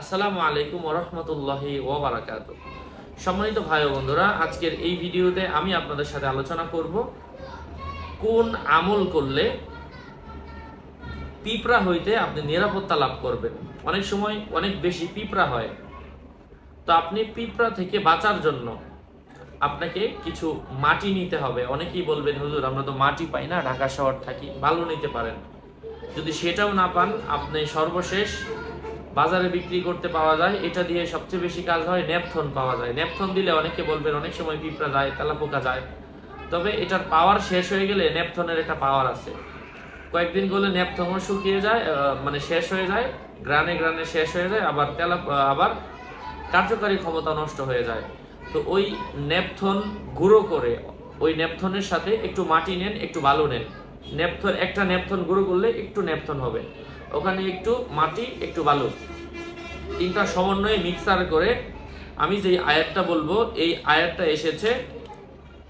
আসসালামু আলাইকুম ওরহমতুল্লাহি ওবরাকাত। সম্মানিত ভাই বন্ধুরা, আজকের এই ভিডিওতে আমি আপনাদের সাথে আলোচনা করব কোন আমল করলে পিঁপড়া হইতে আপনি নিরাপত্তা লাভ করবেন। অনেক সময় অনেক বেশি পিঁপড়া হয়। তো আপনি পিঁপড়া থেকে বাঁচার জন্য আপনাকে কিছু মাটি নিতে হবে। অনেকেই বলবেন, হুজুর, আমরা তো মাটি পাই না, ঢাকা শহর থাকি, ভালো নিতে পারেন। যদি সেটাও না পান, আপনি সর্বশেষ বাজারে বিক্রি করতে পাওয়া যায়, এটা দিয়ে সবচেয়ে বেশি কাজ হয় ন্যাপথন পাওয়া যায়। ন্যাপথন দিলে অনেকে বলবেন, অনেক সময় পিঁপড়া যায়, তেলাপোকা যায়। তবে এটার পাওয়ার শেষ হয়ে গেলে ন্যাপথনের একটা পাওয়ার আছে। কয়েকদিন গেলে ন্যাপথনও শুকিয়ে যায় মানে শেষ হয়ে যায়, গ্রানে গ্রানে শেষ হয়ে যায়, আবার তেলা আবার কার্যকারী ক্ষমতা নষ্ট হয়ে যায়। তো ওই ন্যাপথন গুঁড়ো করে, ওই ন্যাপথনের সাথে একটু মাটি নেন, একটু বালু নেন। ন্যাপথন একটা ন্যাপথন গুঁড়ো করলে একটু ন্যাপথন হবে। ওখানে একটু মাটি, একটু বালু। তিনটা সমন্বয়ে মিক্সার করে আমি যেই আয়াতটা বলব, এই আয়াতটা এসেছে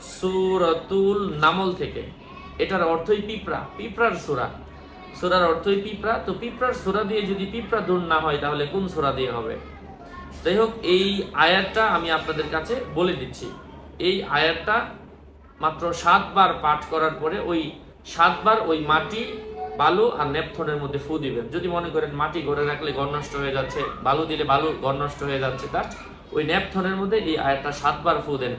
সুরতুল নামল থেকে। এটার অর্থই পিঁপড়া, পিঁপড়ার সুরা। সুরার অর্থই পিঁপড়া। তো পিঁপড়ার সুরা দিয়ে যদি পিঁপড়া দূর না হয়, তাহলে কোন সুরা দিয়ে হবে? যাই হোক, এই আয়াতটা আমি আপনাদের কাছে বলে দিচ্ছি। এই আয়াতটা মাত্র সাতবার পাঠ করার পরে ওই সাতবার ওই মাটি, বালু আর নেপথনের মধ্যে ফু দিবেন। যদি মনে করেন মাটি ঘরে রাখলে ঘর নষ্ট হয়ে যাচ্ছে, বালু দিলে বালু ঘর নষ্ট হয়ে যাচ্ছে তার ওই নেপথনের মধ্যে এই আয়াতটা সাতবার ফু দেন।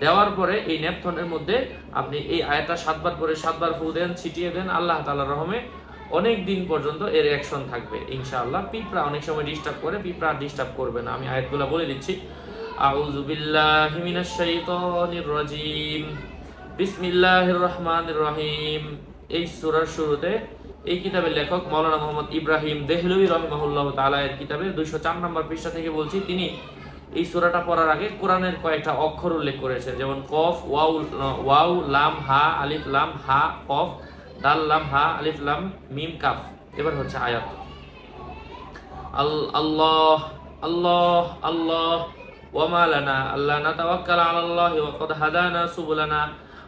দেওয়ার পরে এই নেপথনের মধ্যে আপনি এই আয়াতটা সাতবার করে সাতবার ফু দেন, ছিটিয়ে দেন, আল্লাহ তাআলার রহমে অনেক দিন পর্যন্ত এর অ্যাকশন থাকবে, ইনশাআল্লাহ। পিঁপড়া অনেক সময় ডিস্টার্ব করে, পিঁপড়া ডিস্টার্ব করবে না। আমি আয়াতগুলো বলে দিচ্ছি। আউযু বিল্লাহি মিনাশ শাইতানির রাজিম। বিসমিল্লাহ রহমান রহিম এই সুরার শুরুতে এই কিতাবের লেখক মৌলানা মোহাম্মদ ইব্রাহিম দেহলুবি রহমাহুল্লাহ তালা এর কিতাবের দুইশো চার নম্বর পৃষ্ঠা থেকে বলছি, তিনি এই সুরাটা পড়ার আগে কোরআনের কয়েকটা অক্ষর উল্লেখ করেছেন, যেমন কফ, ওয়াউ ওয়াউ, লাম, হা, আলিফ, লাম, হা, কফ ডাল লাম, হা, আলিফ, লাম, মিম, কাফ। এবার হচ্ছে আয়াত। আল্লাহ আল্লাহ আল্লাহ ওয়ামা লানা আল্লাহ না তাওয়াক্কাল আলাল্লাহি ওয়া হাদানা সুবুলানা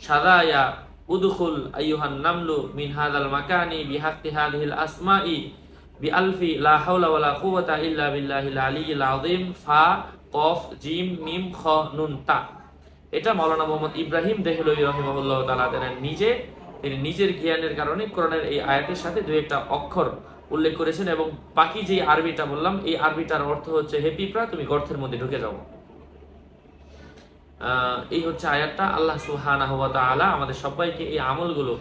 সাদায়া উদখুল আইয়ুহান নামলু মিন হাদাল মাকানি বিহাক্কি হাদিহিল আসমাই বিআলফি লা হাওলা ওয়ালা কুওয়াতা ইল্লা বিল্লাহিল আলিয়্যিল আযীম, ফা, কফ, জিম, মিম, খ, নুন, তা। এটা মাওলানা মোহাম্মদ ইব্রাহিম দেহলভি রহিমাহুল্লাহ তাআলা নিজে, তিনি নিজের জ্ঞানের কারণে কোরআনের এই আয়াতের সাথে দুই একটা অক্ষর উল্লেখ করেছেন এবং বাকি যে আরবিটা বললাম, এই আরবিটার অর্থ হচ্ছে, হে পিঁপড়া, তুমি গর্তের মধ্যে ঢুকে যাও। এই হচ্ছে আয়াতটা। আল্লাহ সুবহানাহু ওয়া তাআলা আমাদের সবাইকে এই আমলগুলো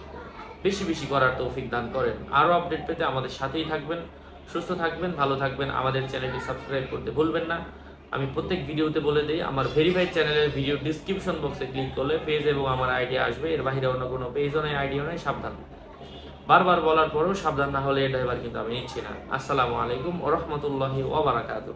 বেশি বেশি করার তৌফিক দান করেন। আরও আপডেট পেতে আমাদের সাথেই থাকবেন, সুস্থ থাকবেন, ভালো থাকবেন। আমাদের চ্যানেলটি সাবস্ক্রাইব করতে ভুলবেন না। আমি প্রত্যেক ভিডিওতে বলে দিই, আমার ভেরিফাইড চ্যানেলের ভিডিও ডিসক্রিপশন বক্সে ক্লিক করলে পেজ এবং আমার আইডি আসবে। এর বাইরে অন্য কোনো পেজও নেই আইডিও নেই, সাবধান। বারবার বলার পরেও সাবধান না হলে এটা এবার কিন্তু আমি নিচ্ছি না। আসসালামু আলাইকুম ওরহমতুল্লাহি ওবারাকাতুহ